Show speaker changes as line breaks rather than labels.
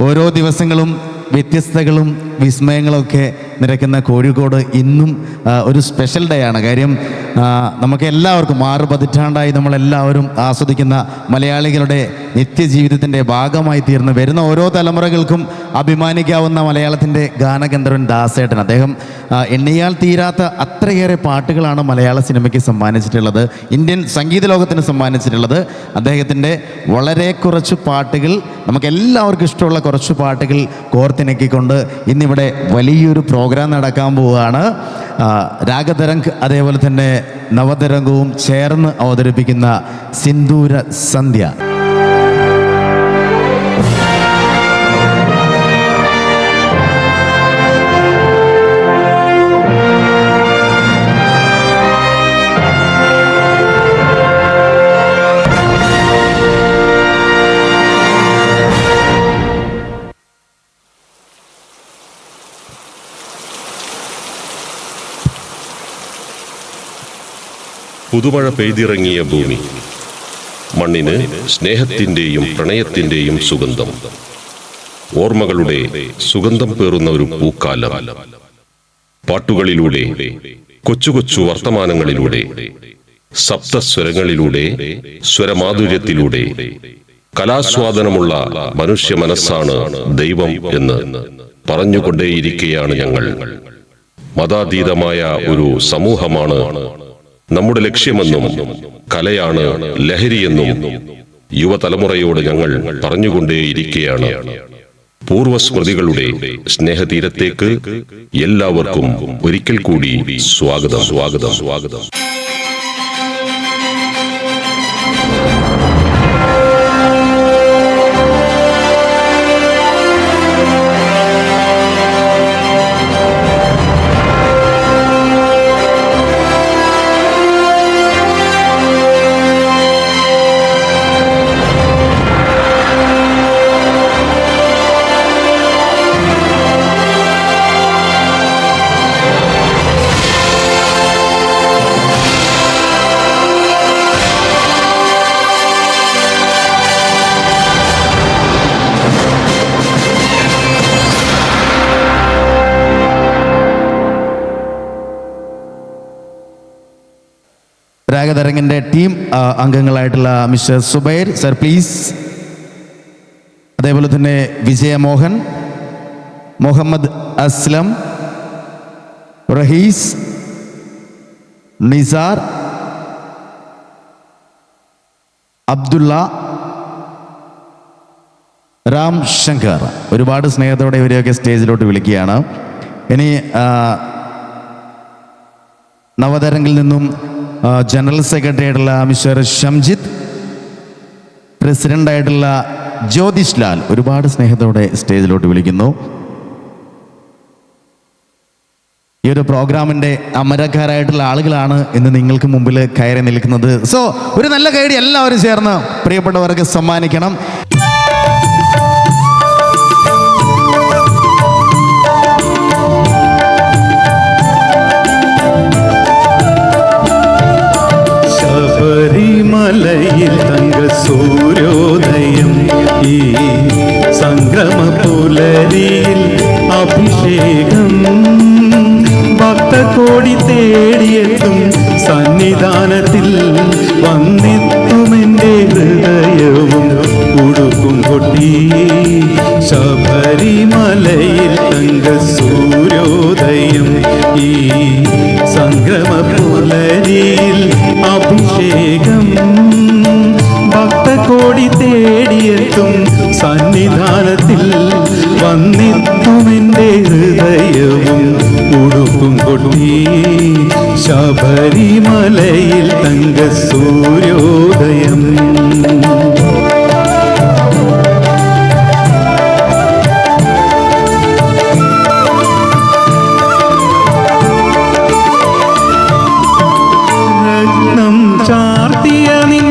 ഓരോ ദിവസങ്ങളും വ്യത്യസ്തകളും വിസ്മയങ്ങളൊക്കെ നിരക്കുന്ന കോഴിക്കോട് ഇന്നും ഒരു സ്പെഷ്യൽ ഡേ ആണ്. കാര്യം നമുക്ക് എല്ലാവർക്കും ആറ് പതിറ്റാണ്ടായി നമ്മളെല്ലാവരും ആസ്വദിക്കുന്ന മലയാളികളുടെ നിത്യജീവിതത്തിന്റെ ഭാഗമായി തീർന്ന് വരുന്ന ഓരോ തലമുറകൾക്കും അഭിമാനിക്കാവുന്ന മലയാളത്തിന്റെ ഗാനഗന്ധർവൻ ദാസേട്ടൻ. അദ്ദേഹം എണ്ണിയാൽ തീരാത്ത അത്രയേറെ പാട്ടുകളാണ് മലയാള സിനിമയ്ക്ക് സമ്മാനിച്ചിട്ടുള്ളത്. ഇന്ത്യൻ സംഗീത ലോകത്തിന് സമ്മാനിച്ചിട്ടുള്ളത്. അദ്ദേഹത്തിന്റെ വളരെ കുറച്ച് പാട്ടുകൾ നമുക്ക് എല്ലാവർക്കും ഇഷ്ടമുള്ള കുറച്ച് പാട്ടുകൾ കോർത്തിണക്കിക്കൊണ്ട് ഇന്നിവിടെ വലിയൊരു പ്രോഗ്രാം നടക്കാൻ പോവുകയാണ്. രാഗതരംഗ് അതേപോലെ തന്നെ നവതരംഗവും ചേർന്ന് അവതരിപ്പിക്കുന്ന സിന്ദൂര സന്ധ്യ.
പുതുമഴ പെയ്തിറങ്ങിയ ഭൂമി. മണ്ണിന് സ്നേഹത്തിന്റെയും പ്രണയത്തിന്റെയും സുഗന്ധം. ഓർമ്മകളുടെ സുഗന്ധം പേറുന്ന ഒരു പൂക്കാലം. പാട്ടുകളിലൂടെ കൊച്ചു കൊച്ചു വർത്തമാനങ്ങളിലൂടെ സപ്തസ്വരങ്ങളിലൂടെ സ്വരമാധുര്യത്തിലൂടെ കലാസ്വാദനമുള്ള മനുഷ്യ മനസ്സാണ് ദൈവം എന്ന് പറഞ്ഞുകൊണ്ടേയിരിക്കുകയാണ് ഞങ്ങൾ. മതാതീതമായ ഒരു സമൂഹമാണ് നമ്മുടെ ലക്ഷ്യമെന്നും കലയാണ് ലഹരിയെന്നും യുവതലമുറയോട് ഞങ്ങൾ പറഞ്ഞുകൊണ്ടേയിരിക്കുകയാണ്. പൂർവസ്മൃതികളുടെ സ്നേഹതീരത്തേക്ക് എല്ലാവർക്കും ഒരിക്കൽ കൂടി സ്വാഗതം സ്വാഗതം. സ്വാഗതം.
രാഗതരംഗിന്റെ ടീം അംഗങ്ങളായിട്ടുള്ള മിസ്റ്റർ സുബൈർ. Sir please. അതേപോലെ തന്നെ വിജയമോഹൻ മുഹമ്മദ് അസ്ലം റഹീസ് നിസാർ അബ്ദുള്ള രാം ശങ്കർ. ഒരുപാട് സ്നേഹത്തോടെ ഇവരെയൊക്കെ സ്റ്റേജിലോട്ട് വിളിക്കുകയാണ്. ഇനി നവതരംഗിൽ നിന്നും ജനറൽ സെക്രട്ടറി ആയിട്ടുള്ള മിസ്റ്റർ ഷംജിത്ത് പ്രസിഡന്റ് ആയിട്ടുള്ള ജ്യോതിഷ് ലാൽ ഒരുപാട് സ്നേഹത്തോടെ സ്റ്റേജിലോട്ട് വിളിക്കുന്നു. ഈ ഒരു പ്രോഗ്രാമിന്റെ അമരക്കാരായിട്ടുള്ള ആളുകളാണ് ഇന്ന് നിങ്ങൾക്ക് മുമ്പിൽ കയറി നിൽക്കുന്നത്. സോ ഒരു നല്ല കൈഡി എല്ലാവരും ചേർന്ന് പ്രിയപ്പെട്ടവർക്ക് സമ്മാനിക്കണം.
അഭിഷേകം ഭക്തകോടി തേടിയെത്തും സന്നിധാനത്തിൽ വന്നെത്തുമെന്റെ ഹൃദയവും. ഉടുക്കും കൊട്ടി ശബരിമലയിൽ തങ്ക സൂര്യോദയം ഈ സംഗമ പുലരിയിൽ അഭിഷേകം ഭക്തകോടി തേടിയെത്തും സന്നിധാനത്തിൽ വന്നിത്തുമെന്റെ ഹൃദയവും ഉടുക്കും കൊട്ടി. ശബരിമലയിൽ തങ്ക സൂര്യോദയം ചാർത്തിയ നിൻ